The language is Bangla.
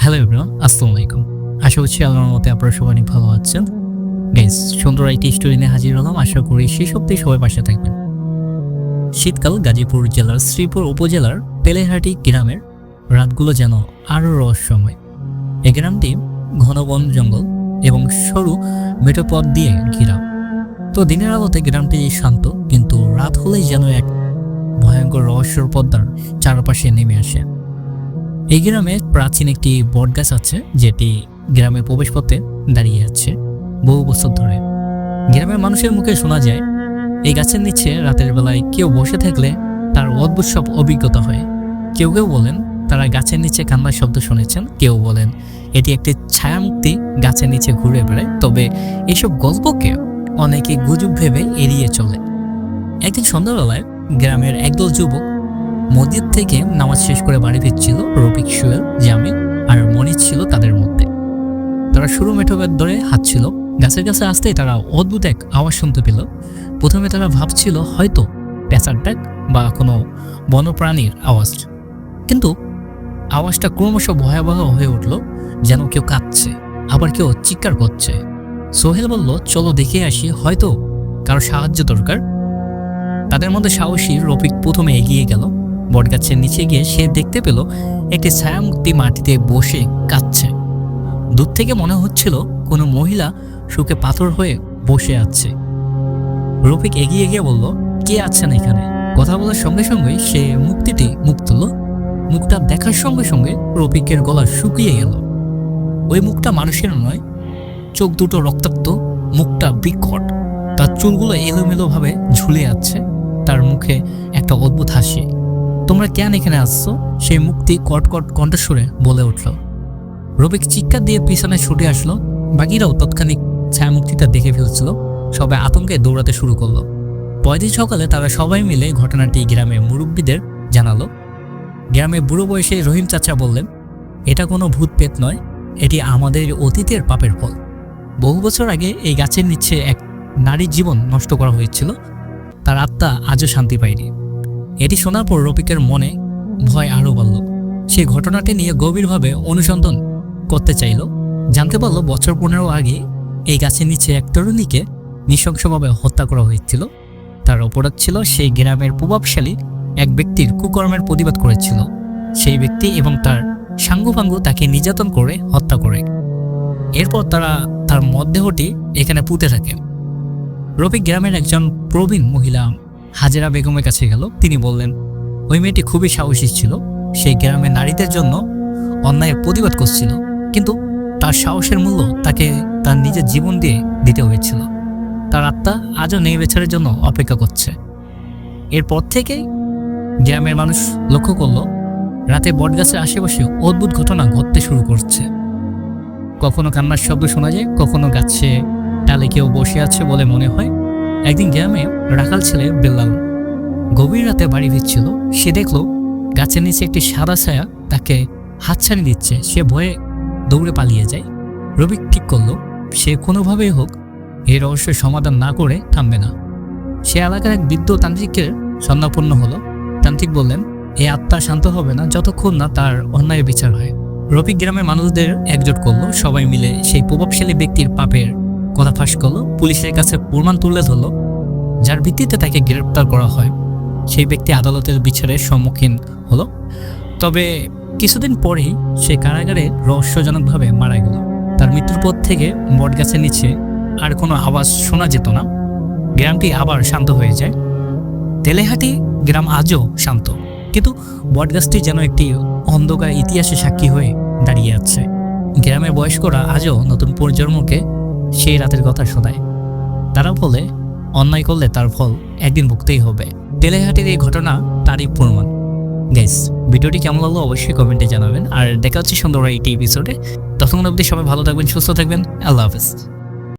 হ্যালো এভরিওয়ান আসসালামু আলাইকুম আশা করছি আল্লাহর মতে আপনারা সবাই অনেক ভালো আছেন। গাইস সুন্দর একটি স্টোরি নিয়ে হাজির হলাম। আশা করি সেই সপ্তাহে সবাই পাশে থাকবেন। শীতকাল গাজীপুর জেলার শ্রীপুর উপজেলার পেলেহাটি গ্রামের রাতগুলো যেন আরও রহস্যময়। এই গ্রামটি ঘন বন, জঙ্গল এবং সরু মেঠো পথ দিয়ে ঘেরা। তো দিনের আলোতে গ্রামটি শান্ত, কিন্তু রাত হলেই যেন এক ভয়ঙ্কর রহস্যর পদ্মার চারপাশে নেমে আসে। এই গ্রামে প্রাচীন একটি বটগাছ আছে, যেটি গ্রামের প্রবেশপথে দাঁড়িয়ে আছে বহু বছর ধরে। গ্রামের মানুষের মুখে শোনা যায়, এই গাছের নিচে রাতের বেলায় কেউ বসে থাকলে তার অদ্ভুত সব অভিজ্ঞতা হয়। কেউ কেউ বলেন, তারা গাছের নিচে কান্নার শব্দ শুনেছেন। কেউ বলেন, এটি একটি ছায়ামুক্তি গাছের নিচে ঘুরে বেড়ায়। তবে এসব গল্পকে অনেকে গুজব ভেবে এড়িয়ে চলে। একদিন সন্ধ্যাবেলায় গ্রামের একদল যুবক মসজিদ থেকে নামাজ শেষ করে বাড়ি ফিরছিল রফিক সুয়েল জামিল আর মনিজ ছিল তাদের মধ্যে। তারা শুরু মেঠোগার ধরে হাঁটছিল। গাছের কাছে আসতেই তারা অদ্ভুত এক আওয়াজ শুনতে পেল। প্রথমে তারা ভাবছিল হয়তো পেঁচার ডাক বা কোনো বন্যপ্রাণীর আওয়াজ। কিন্তু আওয়াজটা ক্রমশ ভয়াবহ হয়ে উঠল, যেন কেউ কাঁদছে, আবার কেউ চিৎকার করছে। সোহেল বলল, চলো দেখে আসি, হয়তো কারও সাহায্য দরকার। তাদের মধ্যে সাহসী রফিক প্রথমে এগিয়ে গেল। বটগাছের নিচে গিয়ে সে দেখতে পেল একটি ছায়ামূর্তি মাটিতে বসে কাঁদছে। দূর থেকে মনে হচ্ছিল কোনো মহিলা শুকে পাথর হয়ে বসে আছে। রফিক এগিয়ে গিয়ে বলল, কে আছেন এখানে? কথা বলার সঙ্গে সঙ্গে সে মুক্তিটি মুখ তুলল। মুখটা দেখার সঙ্গে সঙ্গে রফিকের গলা শুকিয়ে গেল। ওই মুখটা মানুষের নয়, চোখ দুটো রক্তাক্ত, মুখটা বিকট। তার চুলগুলো এলোমেলোভাবে ঝুলে আছে। তার মুখে একটা অদ্ভুত হাসি। তোমরা কেন এখানে আসছো? সেই মুক্তি কটকট কণ্ঠস্বরে বলে উঠল। রবিক চিৎকার দিয়ে পিছনে ছুটে আসলো। বাকিরাও তৎক্ষণিক ছায়ামুক্তিটা দেখে ফেলছিল। সবাই আতঙ্কে দৌড়াতে শুরু করল। পরদিন সকালে তারা সবাই মিলে ঘটনাটি গ্রামের মুরব্বীদের জানালো। গ্রামে বুড়ো বয়সে রহিম চাচা বললেন, এটা কোনো ভূত পেত নয়, এটি আমাদের অতীতের পাপের ফল। বহু বছর আগে এই গাছের নিচে এক নারীর জীবন নষ্ট করা হয়েছিল। তার আত্মা আজও শান্তি পায়নি। এটি শোনার পর রফিকের মনে ভয় আরও বাড়ল। সে ঘটনাটি নিয়ে গভীরভাবে অনুসন্ধান করতে চাইল। জানতে পারল বছর পনেরো আগে এই গাছের নিচে এক তরুণীকে নৃশংসভাবে হত্যা করা হয়েছিল। তার অপরাধ ছিল সেই গ্রামের প্রভাবশালী এক ব্যক্তির কুকর্মের প্রতিবাদ করেছিল। সেই ব্যক্তি এবং তার সাঙ্গুপাঙ্গু তাকে নির্যাতন করে হত্যা করে। এরপর তারা তার মরদেহটি এখানে পুঁতে থাকে। রফিক গ্রামের একজন প্রবীণ মহিলা হাজেরা বেগমের কাছে গেল। তিনি বললেন, ওই মেয়েটি খুবই সাহসী ছিল। সেই গ্রামের নারীদের জন্য অন্যায়ের প্রতিবাদ করছিল। কিন্তু তার সাহসের মূল্য তাকে তার নিজের জীবন দিয়ে দিতে হয়েছিল। তার আত্মা আজও নেই বেচারের জন্য অপেক্ষা করছে। এরপর থেকেই গ্রামের মানুষ লক্ষ্য করল, রাতে বটগাছের আশেপাশে অদ্ভুত ঘটনা ঘটতে শুরু করছে। কখনো কান্নার শব্দ শোনা যায়, কখনো গাছে ডালে কেউ বসে আছে বলে মনে হয়। একদিন গ্রামে রাখাল ছেলে বেল্লাল গভীর রাতে বাড়ি ফিরছিল। সে দেখল গাছের নিচে একটি সাদা ছায়া তাকে হাতছানি দিচ্ছে। সে ভয়ে দৌড়ে পালিয়ে যায়। রবিক ঠিক করল, সে কোনোভাবেই হোক এই রহস্যের সমাধান না করে থামবে না। সে এলাকার এক বৃদ্ধ তান্ত্রিকের সন্ন্যাপন্ন হলো। তান্ত্রিক বললেন এই আত্মা শান্ত হবে না যতক্ষণ না তার অন্যায় বিচার হয়। রফিক গ্রামের মানুষদের একজোট করল। সবাই মিলে সেই প্রভাবশালী ব্যক্তির পাপের কথা ফাঁস করল, পুলিশের কাছে প্রমাণ তুলে ধরলো, যার ভিত্তিতে তাকে গ্রেপ্তার করা হয়। সেই ব্যক্তি আদালতের বিচারের সম্মুখীন হলো। তবে কিছুদিন পরেই সে কারাগারে রহস্যজনকভাবে মারা গেল। তার মৃত্যুর পর থেকে বটগাছের নিচে আর কোনো আওয়াজ শোনা যেত না। গ্রামটি আবার শান্ত হয়ে যায়। তেলেহাটি গ্রাম আজও শান্ত। কিন্তু বটগাছটি যেন একটি অন্ধকার ইতিহাসে সাক্ষী হয়ে দাঁড়িয়ে আছে। গ্রামের বয়স্করা আজও নতুন প্রজন্মকে সেই রাতের কথা শোনায়। তারা বলে, অন্যায় করলে তার ফল একদিন ভুগতেই হবে। তেলেহাটির এই ঘটনা তারই প্রমাণ। গাইস ভিডিওটি কেমন লাগল অবশ্যই কমেন্টে জানাবেন। আর দেখা হচ্ছে সুন্দর এই এপিসোডে ততক্ষণ অবধি সবাই ভালো থাকবেন, সুস্থ থাকবেন। আল্লাহ হাফেজ।